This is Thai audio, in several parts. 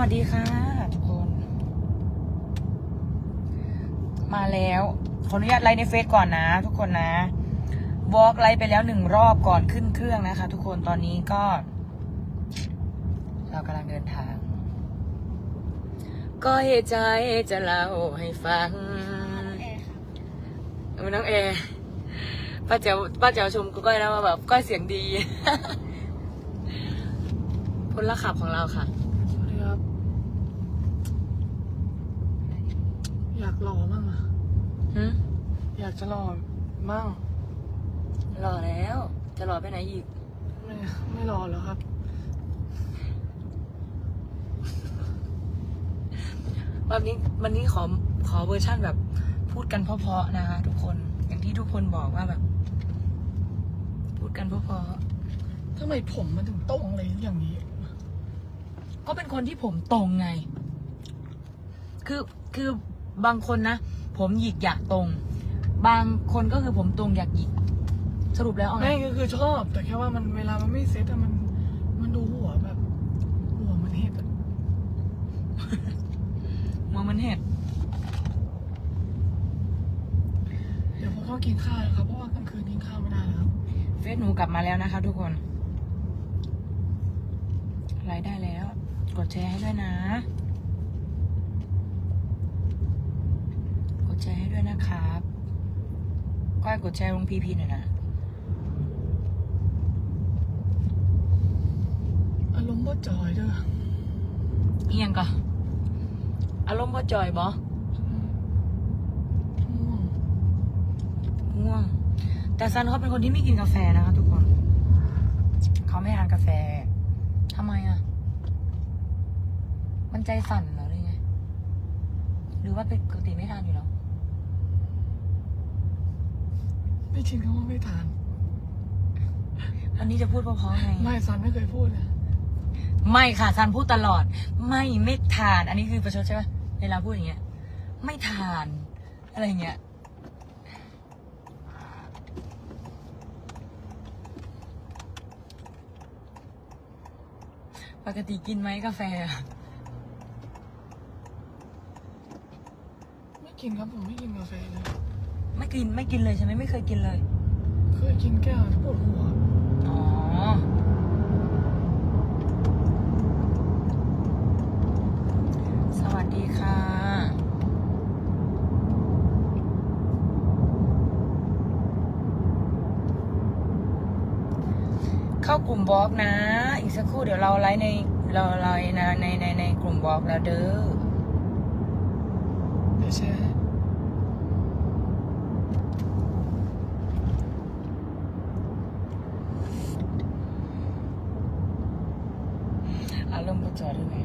วัสดีค่ะทุกคน มาแล้ว ขออนุญาตไลฟ์ในเฟซก่อนนะ ทุกคนนะวอล์กไลฟ์ไปแล้วหนึ่งรอบก่อนขึ้นเครื่องนะคะ ทุกคนตอนนี้ก็ เรากำลังเดินทาง ก็เหตุใจจะเล่าให้ฟังเออน้องเอป้าเจ๋วป้าเจ๋วชมกูก้อยแล้วว่าแบบก้อยเสียงดีพลขับของเราค่ะ สวัสดีครับ อยากหล่อมั่งอะหืมอยากจะหล่อมั่งรอแล้ว จะรอไปไหนอีก ไม่ไม่หล่อแล้วครับ วันนี้วันนี้ขอขอเวอร์ชั่นแบบพูดกันเพราะๆนะคะทุกคน อย่างที่ทุกคนบอกว่าแบบ พูดกันเพราะทำไมผมมันถึงโต้งเลยอย่างนี้ ๆก็เป็นคนที่ผมตรงไง คือคือ บางคนนะ ผมหยิกอยากตรง บางคนก็คือผมตรงอยากหยิก สรุปแล้วเอาไงไม่ก็คือชอบ แต่แค่ว่ามันเวลามันไม่เซ็ตอะมัน มันดูหัวแบบ หัวมันเห็ดอะมองมันเห็ดเดี๋ยวผมก็กินข้าวนะครับเพราะว่ากลางคืนกินข้าวไม่ได้แล้วครับเฟซหนูกลับมาแล้วนะคะทุกคนไลฟ์ได้แล้ว กดแชร์ให้ด้วยนะ กดแชร์ให้ด้วยนะครับก้อยกดแชร์ลงพีพีหน่อยนะอารมณ์บ่จอยเด้อเอียงก่อนอารมณ์พ่อจอยบอง่วงง่วง แต่ซันเขาเป็นคนที่ไม่กินกาแฟนะคะทุกคน เขาไม่ทานกาแฟทำไมอะ มันใจสั่นเหรอหรือไง หรือว่าเป็นปกติไม่ทานอยู่แล้ว ไม่ชินคำว่าไม่ทาน อันนี้จะพูดเพราะๆไง ไม่ซันไม่เคยพูดนะไม่ค่ะซันพูดตลอด ไม่ไม่ทาน อันนี้คือประชดใช่ไหมเวลาพูดอย่างเงี้ย ไม่ทาน อะไรอย่างเงี้ยปกติกินไหมกาแฟอะไม่กินครับผมไม่กินกาแฟเลย ไม่กินไม่กินเลยใช่ไหมไม่เคยกินเลย เคยกินแก้วที่ปวดหัวอ๋อ สวัสดีค่ะ เข้ากลุ่มบล็อกนะ อีกสักครู่เดี๋ยวเราไลฟ์ในเราไลฟ์นะในในในกลุ่มบล็อกแล้วเด้อเดี๋ยวแชร์ให้ อารมณ์ก็จอดด้วยไง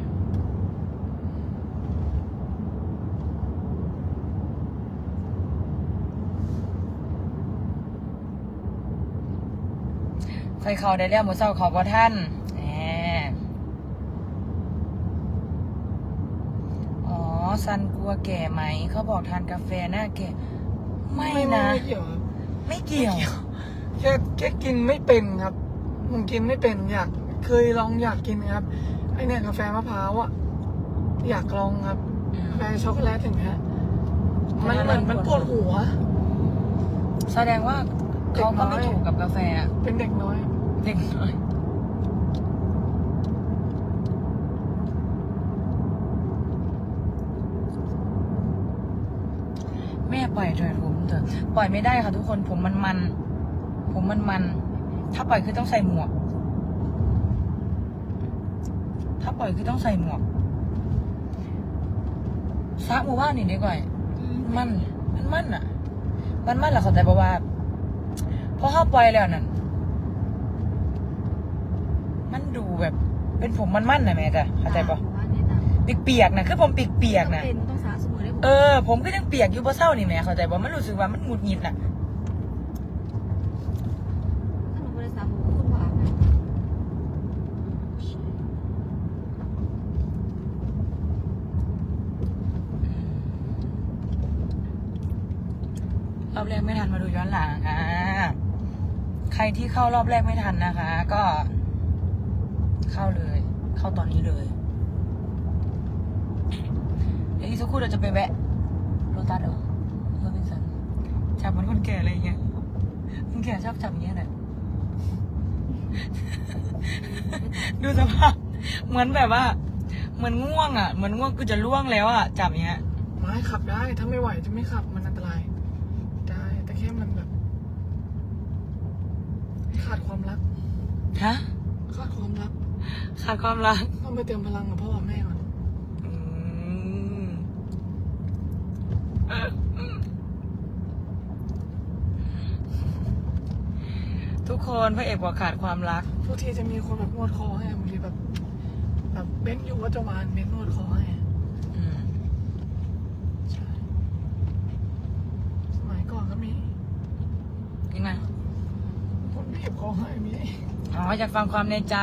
ค่อยเข้าได้แล้วหมูเศร้าขอบพระท่านแหมอ๋อซันกลัวแก่ไหม เขาบอกทานกาแฟหน้าแก่ ไม่นะไม่เกี่ยวครับไม่เกี่ยว แค่แค่กินไม่เป็นครับผมกินไม่เป็นอยากเคยลองอยากกินครับไอเนี่ยกาแฟมะพร้าวอะอยากลองครับอืม กาแฟช็อกโกแลตอย่างเงี้ยมันเหมือนมันปวดหัว แสดงว่าเขาก็ไม่ถูกกับกาแฟอะเป็นเด็กน้อย เด็กน้อยแม่ปล่อยเถอะผมเถอะปล่อยไม่ได้ค่ะทุกคนผมมันมัน ผมมันมัน ถ้าปล่อยคือต้องใส่หมวก ถ้าปล่อยคือต้องใส่หมวกซักมือว่านี่ดีกว่ามันมันมันอะ มันมันแหละเขาใจบอกว่าพอเข้าปล่อยแล้วนั่น มันดูแบบ เป็นผมมันมันๆนะแม่จ้ะเข้าใจปะเปียกๆนะคือผมเปียกๆนะเป็นต้องสาสมุนได้เออ ผมก็ยังเปียกอยู่เพราะเศร้านี่แหม่เข้าใจบ่มันรู้สึกว่ามันหงุดหงิดน่ะถ้าหนูบริษัทหนูคุณหวานนะรอบแรกไม่ทันมาดูย้อนหลังอ่าใครที่เข้ารอบแรกไม่ทันนะคะ ก็ เข้าเลย เข้าตอนนี้เลยสักครู่เราจะไปแวะโรตัสเหรอโรบินสันจับเหมันคนแก่อะไรอย่างเงี้ยคนแก่ชอบจับอย่างเงี้ยแหละดูสภาพเหมือนแบบว่า เหมือนง่วงอะ เหมือนง่วงกูจะล่วงแล้วอะ จับอย่างเงี้ยไม่ขับได้ ถ้าไม่ไหวจะไม่ขับ มันอันตราย ได้ แต่แค่มันแบบ ขาดความรัก ฮะ ขาดความรัก ขาดความรักต้องไปเติมพลังกับพ่อกับแม่ก่อนอืมทุกคนพระเอกบอกขาดความรัก ทุกทีจะมีคนแบบนวดคอให้บางทีแบบ แบบเบ้นอยู่ว่าจะมานเบ้นนวดคอให้อืมใช่สมัยก่อนก็มียังไงคนบีบคอให้มีอ๋ออยากฟังความในใจ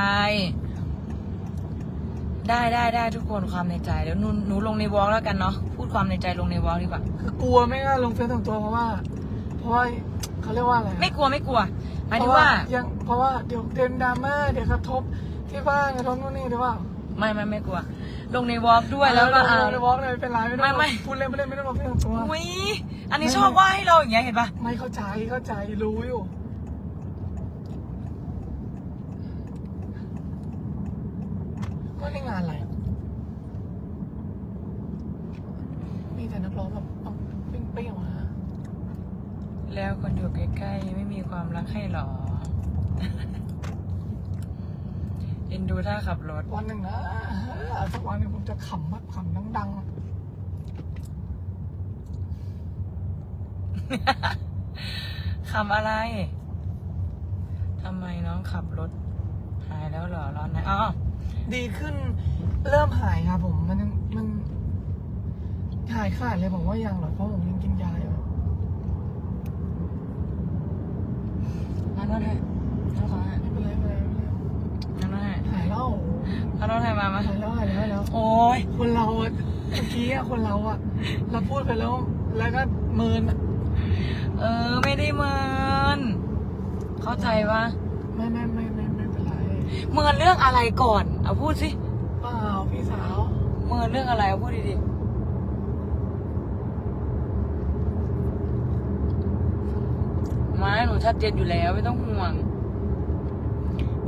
ได้ได้ได้ทุกคนความในใจเดี๋ยวหนูหนูลงในวอลแล้วกันเนาะพูดความในใจลงในวอลดีกว่า คือกลัวไม่กล้าลงเฟซส่วนตัวเพราะว่า เพราะว่าเขาเรียกว่าอะไรอะไม่กลัวไม่กลัวหมายถึงเพระว่ายังเพราะว่าเดี๋ยวเดินดราม่าเดี๋ยวกระทบที่บ้านกระทบนู่นนี่หรือเปล่าไม่ไม่ไม่กลัว ลงในวอลด้วยแล้วก็เออ่าอในวอล์กเลยไม่เป็นไรไม่ต้องไม่ไม่ พูดเล่นไม่เล่นไม่ต้องลงเฟซส่วนตัว อุ้ยอันนี้ชอบว่าให้เราอย่างเงี้ยเห็นปะไม่เข้าใจเข้าใจรู้อยู่ว่าในงานอะไรอะมีแต่นักร้องแบบเอาเปรี้ยวๆมา แล้วคนอยู่ใกล้ๆไม่มีความรัก ให้หรอ เอ็นดูท่าขับรถ วันหนึ่งนะสักวันหนึ่งผมจะขำแบบขำดังๆคำอะไร ทำไมน้องขับรถ หายแล้วเหรอ ร้อนนะอ๋อ ดีขึ้นเริ่มหายครับผม มันยังมันหายขาดเลยผมว่ายังหรอกเพราะผมยังกินยา อยู่มานวดให้น้องขอให้ไม่เป็นไรไม่เป็นไรไม่เป็นไรมานวดให้หายแล้วมานวดให้มามาหายแล้วหายแล้วหายแล้ว โอ้ยคนเราอะเมื่อกี้อะคนเราอะเราพูดไปแล้ว แล้วก็เมินอะเออ ไม่ได้เมิน เข้าใจปะไม่ไม่ไม่ไม่ไม่เป็นไรเมินเรื่องอะไรก่อน เอาพูดสิเปล่าพี่สาว เมินเรื่องอะไรเอาพูดดีๆไม่ หนูชัดเจนอยู่แล้วไม่ต้องห่วง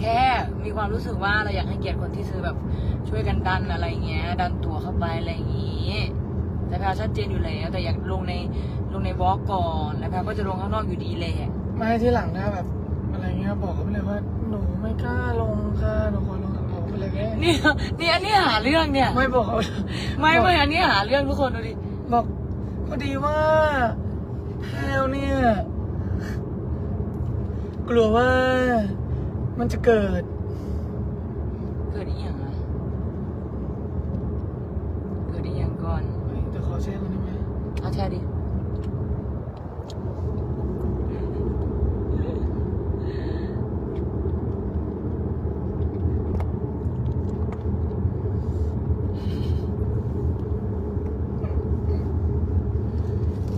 แค่มีความรู้สึกว่าเราอยากให้เกียรติคนที่ซื้อแบบ ช่วยกันดันอะไรเงี้ย ดันตัวเข้าไปอะไรอย่างงี้ แต่แพลชัดเจนอยู่แล้วแต่อยากลงในลงในวอล์กก่อนแล้วแพลก็จะลงข้างนอกอยู่ดีแหละไม่ที่หลังนะแบบอะไรเงี้ยบอกเขาไปเลยว่าหนูไม่กล้าลงค่ะหนูขอลงกับเขาไปเลยแค่นี่นี่อันนี้หาเรื่องเนี่ย ไม่บอกเขาไม่ไม่อันนี้หาเรื่องทุกคนดูดิบอกพอดีว่าแพลวเนี่ย กลัวว่ามันจะเกิด เกิดอีหยังอะเกิดอีหยังก่อน เฮ้ยแต่ขอแชร์มันได้ไหมเอาแชร์ดิ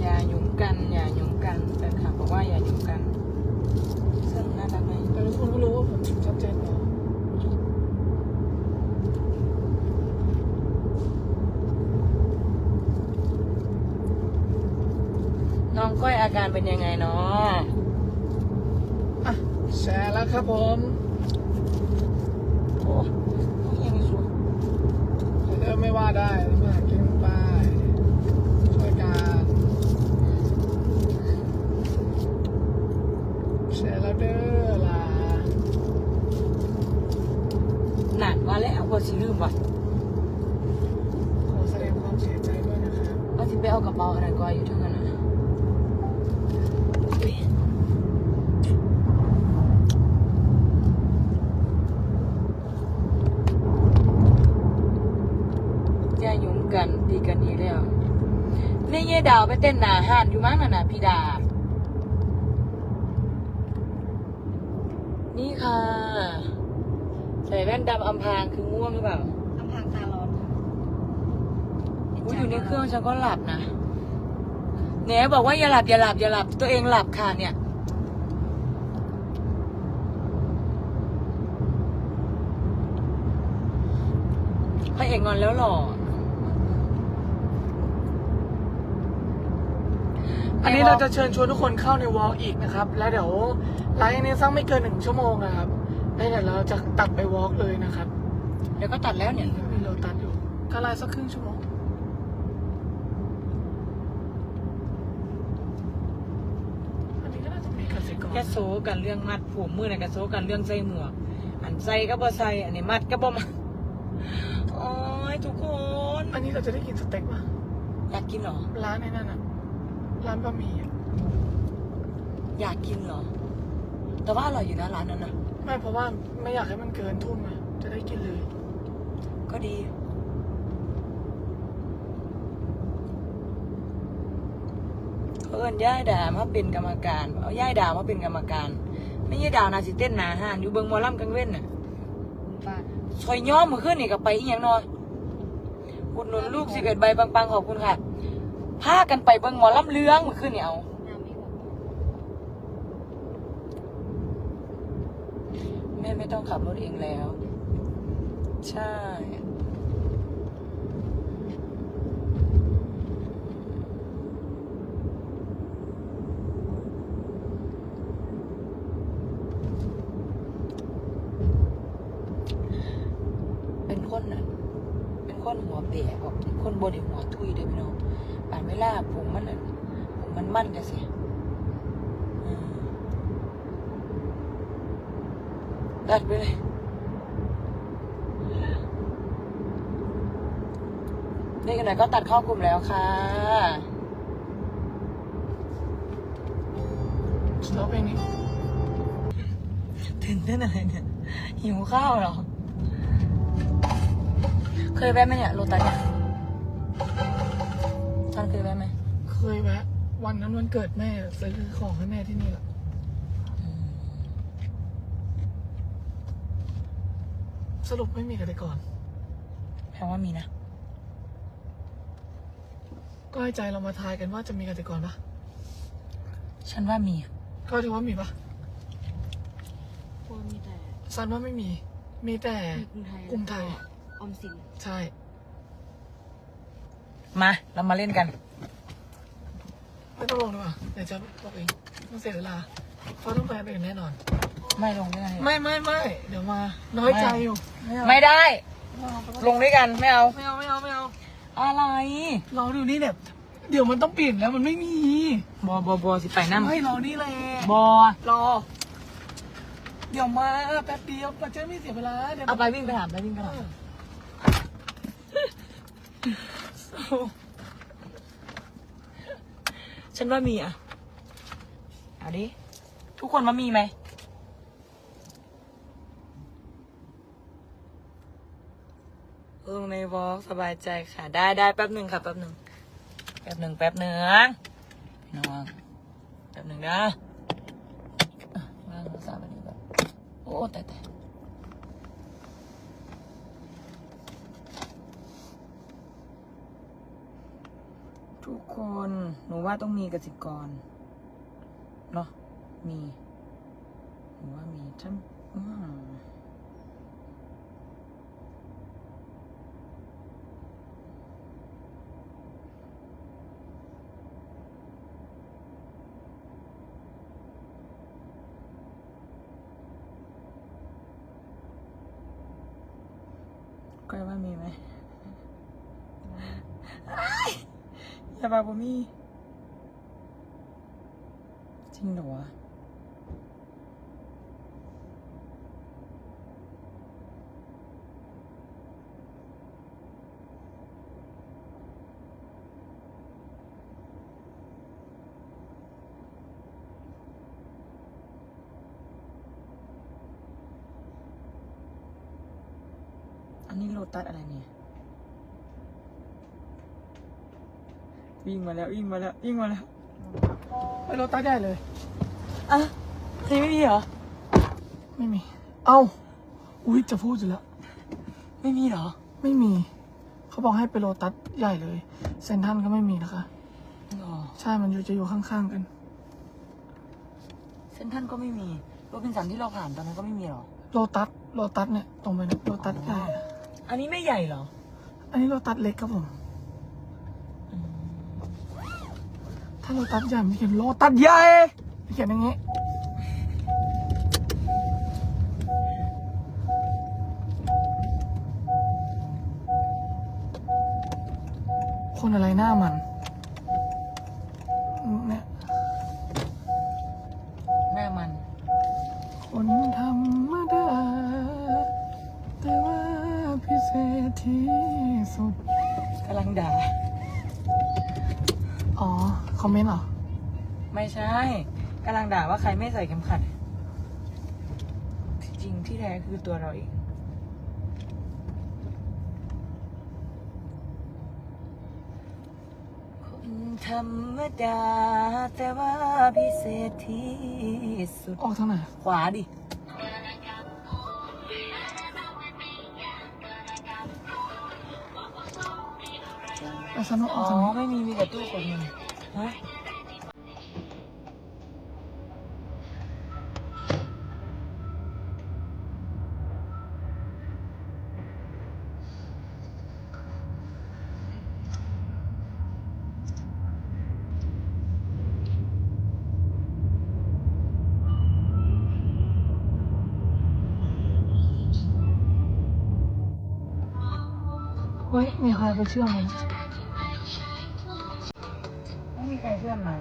อย่าหยุ่มกัน อย่าหยุ่มกันแฟนคลับบอกว่าอย่าหยุ่มกัน ซึ่งน่ารักไหม แต่ทุกคนก็รู้ว่าผมชัดเจนแล้ว น้องก้อยอาการ เป็นยังไงเนาะอะแชร์แล้วครับผมโอ้ยังไม่ชัวร์เริ่มไม่ว่าได้แล้วมากินไปช่วยกันแชร์แล้วเด้อล่ะหนักมาแล้วกว่าสิลืมว่ะขอแสดงความเสียใจด้วยนะครับว่าสิไปเอากระเป๋าอะไรก้อยอยู่ทั้งนั้นนะอย่าหยุ่มกันดีกันอีกแล้วนี่เย่ ดาวไปเต้นหนาห้านอยู่มั้งน่ะนะพี่ดา นี่ค่ะ ใส่แว่นดำอำพรางคือง่วงหรือเปล่าทำทางตาร้อนค่ะอุ๊ยอยู่ในเครื่องฉันก็หลับนะเนี่ยบอกว่าอย่าหลับอย่าหลับอย่าหลับตัวเองหลับค่ะเนี่ย พระเอกงอนแล้วหรอ อันนี้เราจะเชิญชวนทุกคนเข้าในวอล์กอีกนะครับ แล้วเดี๋ยวไลฟ์นี้สักไม่เกินหนึ่งชั่วโมงนะครับแล้วเดี๋ยวเราจะตัดไปวอล์กเลยนะครับ เดี๋ยวก็ตัดแล้วเนี่ยมีโลตัสอยู่ก็ไลฟ์สักครึ่งชั่วโมงอันนี้ก็น่าจะมีกสิกรแค่โซกันเรื่องมัดผมมือเนี่ยก็โซกันเรื่องใส่หมวก อันใส่ก็บ่ใส่อันนี้มัดก็บ่มาโอ้ยทุกคน อันนี้เราจะได้กินสเต็กป่ะอยากกินเหรอ ร้านในนั่นอะ ร้านบะหมี่อะอยากกินเหรอ แต่ว่าอร่อยอยู่นะร้านนั้นนะไม่เพราะว่าไม่อยากให้มันเกินทุ่มอะจะได้กินเลย ก็ดี เอิญย่ายดามาเป็นกรรมการเอาย่ายดามาเป็นกรรมการ ไม่ย่ายดานาสิเต้นหนาห้านอยู่เบิงหมอลำกลางเว้นน่ะบ้านซอยย้อมมือขึ้นนี่กับไปอีหยังนอนอุดหนุนลูกสิบเอ็ดใบปังๆขอบคุณค่ะ พากันไปเบิงหมอลำเลื้องมือขึ้นนี่ยเอาแม่ไม่ต้องขับรถเองแล้ว ใช่เป็นคนน่ะ เป็นคนหัวเปียกเป็นคนบไดีหัวทุยเด้อพี่ น้องป่านเวลาผมมันน่ะผมมันมั่นจะเสียอืมตัดไปเลยนี่กันไหนก็ตัดเข้ากลุ่มแล้วค่ะสต็อปเองนี่ตื่นเต้นอะไรเนี่ยหิวข้าวเหรอ เคยแวะไหมเนี่ยโรตัสเนี่ย ท่านเคยแวะไหมเคยแวะ วันนั้นวันเกิดแม่ซื้อของให้แม่ที่นี่แหละสรุปไม่มีกติกรแปลว่ามีนะ ก็ให้ใจเรามาทายกันว่าจะมีกติกรปะฉันว่ามี ก็ถือว่ามีปะพวกมีแต่ซันว่าไม่มี มีแต่มีกรุงไทยกรุงไทยแล้วก็ออมสิน ใช่ มา เรามาเล่นกัน ไม่ต้องลงดีกว่าเดี๋ยวจะบอกเองต้องเสียเวลาเพราะต้องไปอันอื่นแน่นอน ไม่ลงด้วยกันไม่ไม่ไม่เดี๋ยวมา น้อยใจอยู่ไม่ได้ ลงด้วยกันไม่เอา ไม่เอาไม่เอาไม่เอา อะไรรอดูนี่เนี่ยเดี๋ยวมันต้องเปลี่ยนแล้วมันไม่มี บอบอบอสิไปน้ำไม่รอนี่แหละบอรอ เดี๋ยวมาแป๊บเดียวมันจะไม่เสียเวลาเดี๋ยวเอาไปวิ่งไปถามไปวิ่งไปถาม ฉันว่ามีอะ เอาดิ ทุกคนว่ามีไหมลงในวอล์กสบายใจค่ะ ได้ได้แป๊บหนึ่งค่ะ แป๊บหนึ่ง แป๊บหนึ่งแป๊บหนึ่งพี่น้อง แป๊บหนึ่งนะอ่างโทรศัพท์อันนี้แบบโอ้แต่แต่ทุกคน หนูว่าต้องมีกสิกรเนาะมีหนูว่ามีถ้าอืมก้อยว่ามีไหมอยอย่าบอกว่ามี จริงเหรอวะอันนี้โลตัสอะไรเนี่ย วิ่งมาแล้ววิ่งมาแล้ววิ่งมาแล้วไปรถตัดได้เลยอะทีไม่มีเหรอ ไม่มี เอ้า อุ้ยจะพูดอยู่แล้ว ไม่มีเหรอ ไม่มี เขาบอกให้ไปโลตัสใหญ่เลย เซนทรันก็ไม่มีนะคะ อ๋อ ใช่ มันอยู่จะอยู่ข้างๆกัน เซนทรันก็ไม่มีโรบินสันที่เราผ่านตอนนั้นก็ไม่มีเหรอ โลตัส โลตัสเนี่ย ตรงไปนะโลตัสใหญ่อะ อันนี้ไม่ใหญ่เหรอ อันนี้เราตัดเล็กครับผม ถ้าเราตัดใหญ่มันเขียนโลตัดใหญ่เขียนอย่างงี้ คนอะไรหน้ามัน ส่เข็มขัดที่จริงที่แท้คือตัวเราเองคนธรรมดาแต่ว่าพิเศษที่สุดออกทางไหนขวาดิไปสนุกออ๋ออกทางนี้ ไม่มีมีแต่ตู้กดเงินฮะ ฮ้ยมีใครเชื่อมมันไม่มีใครเชื่อมมา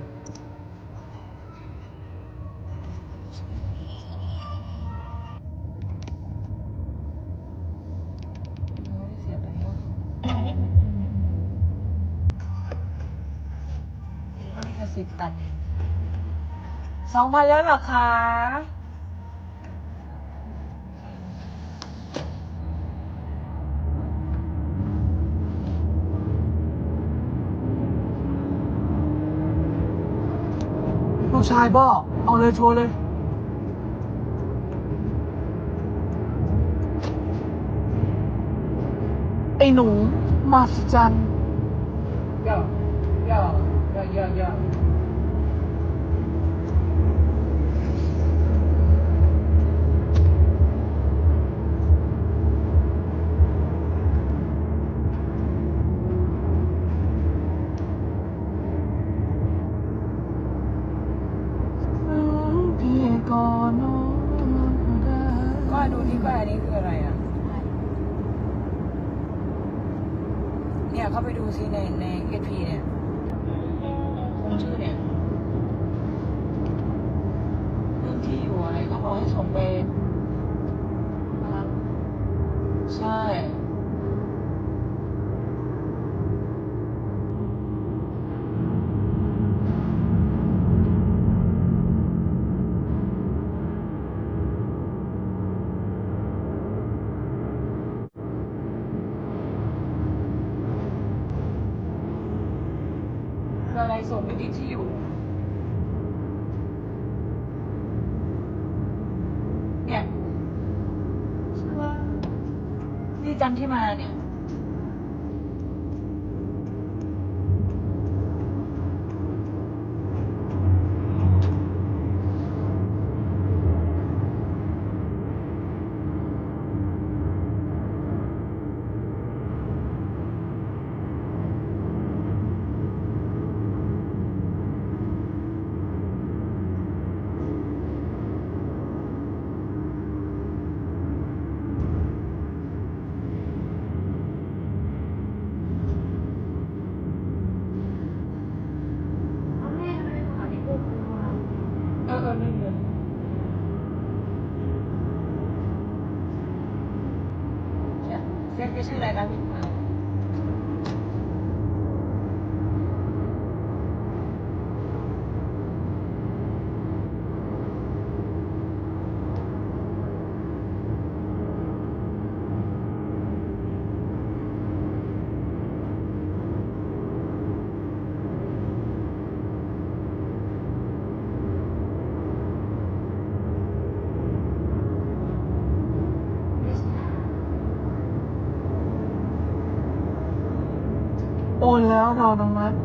ไม่ได้เสียไปแล้วนี่ก็สิบตันสองพันแล้วเหรอคะ ชายบ่เอาเลยโชว์เลย ไอ้หนูมาสจันย่อย่อย่ ที่ก้อยอันนี้คืออะไรอะ เนี่ยเข้าไปดูซิในในเอพีเนี่ยคนชื่อเนี่ยเรื่องที่อยู่อะไรเขาบอกให้ส่งไป จันที่มาเนี่ย โอน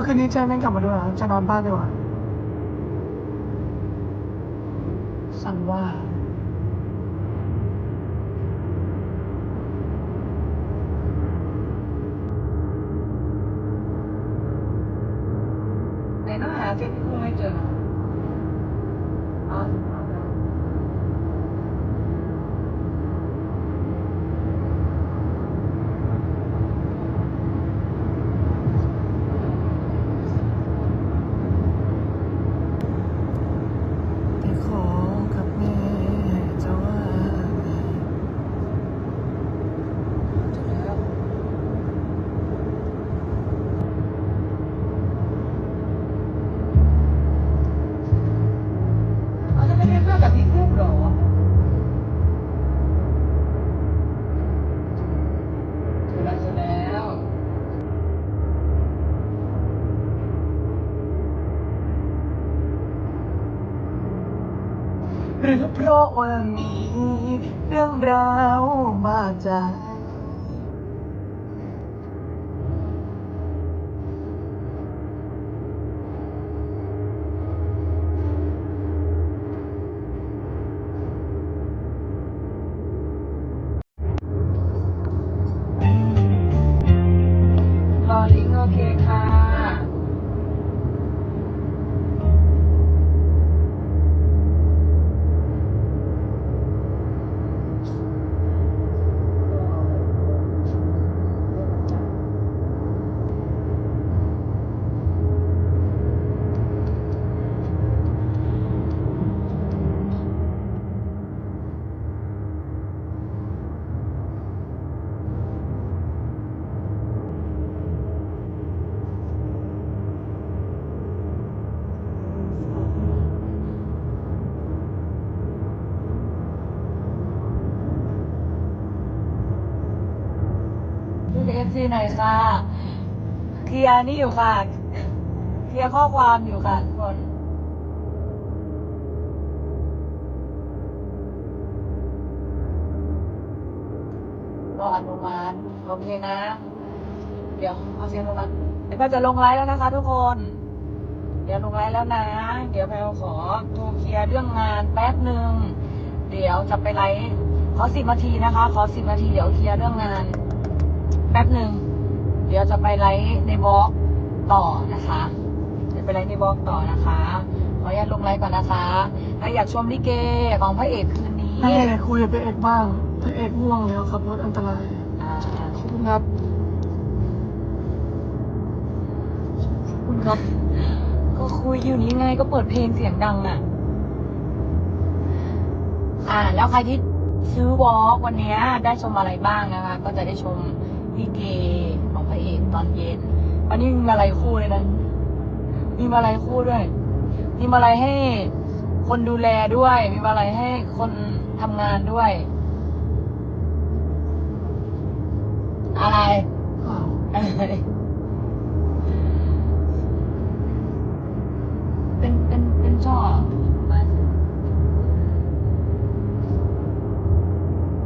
ว่าคืนนี้แจ้งแม่งกลับมาด้วยเหรอจะนอนบ้านดีกว่าสั่งว่า เพราะว่ามีเรื่องราวมาจาก ดูเอฟซีหน่อยค่ะเคลียร์นี่อยู่ค่ะเคลียร์ข้อความอยู่ค่ะทุกคนรออนุมัติโอเคนะ เดี๋ยวเอาเสียงลงมาเดี๋ยวจะลงไลฟ์แล้วนะคะ ทุกคน เดี๋ยวลงไลฟ์แล้วนะ เดี๋ยวแพลขอโทรเคลียร์เรื่องงานแป๊บหนึ่งเดี๋ยวจะไปไลฟ์ขอสิบนาทีนะคะ ขอสิบนาทีเดี๋ยวเคลียร์เรื่องงาน แป๊บหนึ่งเดี๋ยวจะไปไลฟ์ในบล็อกต่อนะคะเดี๋ยวไปไลฟ์ในบล็อกต่อนะคะ ขออนุญาตลงไลฟ์ก่อนนะคะถ้าอยากชมลิเกของพระเอกคืนนี้นั่นเองคุยกับพระเอกบ้างพระเอกง่วงแล้วขับรถอันตรายอ่าขอบคุณครับขอบคุณครับ ก็คุยอยู่นี้ไงก็เปิดเพลงเสียงดังอะ อ่า แล้วใครที่ซื้อวอล์กวันเนี้ยได้ชมอะไรบ้างนะคะ ก็จะได้ชม ลิเกของพระเอกตอนเย็น วันนี้มีมาลัยคู่เลยนะ มีมาลัยคู่ด้วย มีมาลัยให้คนดูแลด้วย มีมาลัยให้คนทำงานด้วย อะไรอะไรเป็นเป็นเป็นช่อ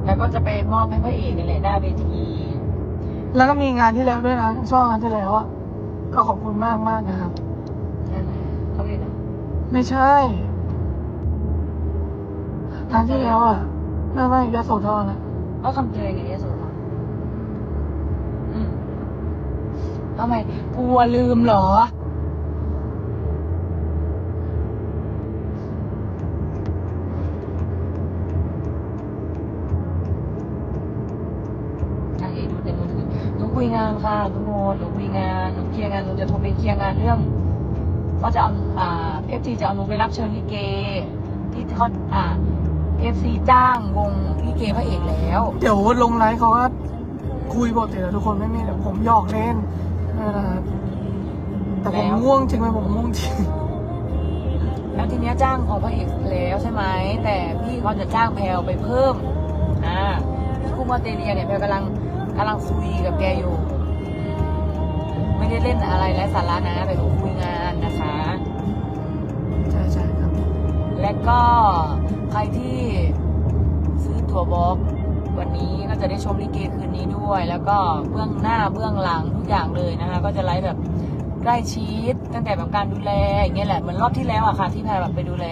แล้วก็จะไปมอบให้พระเอกนี่แหละหน้าเวที แล้วก็มีงานที่แล้วด้วยนะช่วงงานที่แล้วอะก็ขอบคุณมากมากๆนะครับ นั่นแหละเขาเรียกนะไม่ใช่งานที่แล้วอะไม่ไม่ยาโสธรนะเขาคำเจยไงยะโสธรอืมทำไมกลัวลืมเหรอ ยงานค่ะทุกคนหนูคุยงานหนูเคลียร์งานหนูจะโทรไปเคลียร์งานเรื่องว่าจะเอาอ่าเอฟซีจะเอาหนูไปรับเชิญลิเก ที่เขาอ่าเอฟซีจ้างวงลิเกพระเอกแล้ว เดี๋ยวลงไลฟ์เขาก็คุยปกติแล้วทุกคนไม่มีเดี๋ยวผมหยอกเล่นนะครับแต่ผมแล้ว ง่วงจริงไหมผมง่วงจริง แล้วทีเนี้ยจ้างของพระเอกแล้วใช่ไหมแต่พี่เขาจะจ้างแพลวไปเพิ่มอ่าพี่กุ้งออสเตรเลียเนี่ยแพลวกำลัง กำลังคุยกับแกอยู่ ไม่ได้เล่นอะไรไร้สาระนะแต่คุยงานนะคะใช่ใช่ครับ และก็ใครที่ซื้อตั๋วบล็อกวันนี้ก็จะได้ชมลิเกคืนนี้ด้วย แล้วก็เบื้องหน้าเบื้องหลังทุกอย่างเลยนะคะ ก็จะไลฟ์แบบใกล้ชิดตั้งแต่แบบการดูแลอย่างเงี้ยแหละเหมือนรอบที่แล้วอะค่ะ ที่แพรแบบไปดูแล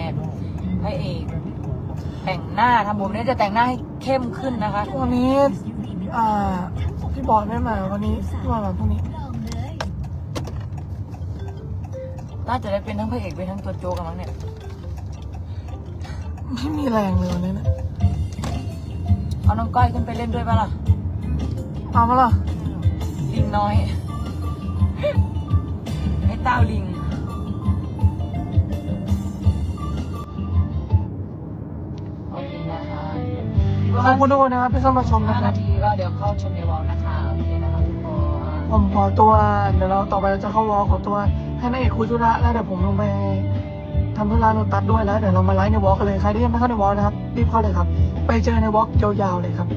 พระเอกแต่งหน้าทำผมเนี่ยจะแต่งหน้าให้เข้มขึ้นนะคะวันนี้ อ่าพี่บอลไม่มาวันนี้พี่บอลมาพรุ่งนี้น่าจะได้เป็นทั้งพระเอกเป็นทั้งตัวโจกันมั้งเนี่ย ไม่มีแรงเลยวันนี้นะเอาน้องก้อยขึ้นไปเล่นด้วยปะล่ะ เอามาล่ะลิงน้อยให้เต้าลิง ขอบคุณทุกคนนะครับที่เข้ามาชมนะห้าครันาบทีก็เดี๋ยวเข้าชมในวอลนะคะโอเคนะคะทุกคนผมขอตัวเดี๋ยวเราต่อไปเราจะเข้าวอลขอตัวให้นายเอกคุยธุระแล้วเดี๋ยวผมลงไปทำธุระโนตัดด้วยแล้วเดี๋ยวเรามาไลฟ์ในวอลกันเลยใครที่ยังไม่เข้าในวอลนะครับรีบเข้าเลยครับ ไปเจอในวอลยาวๆเลยครับ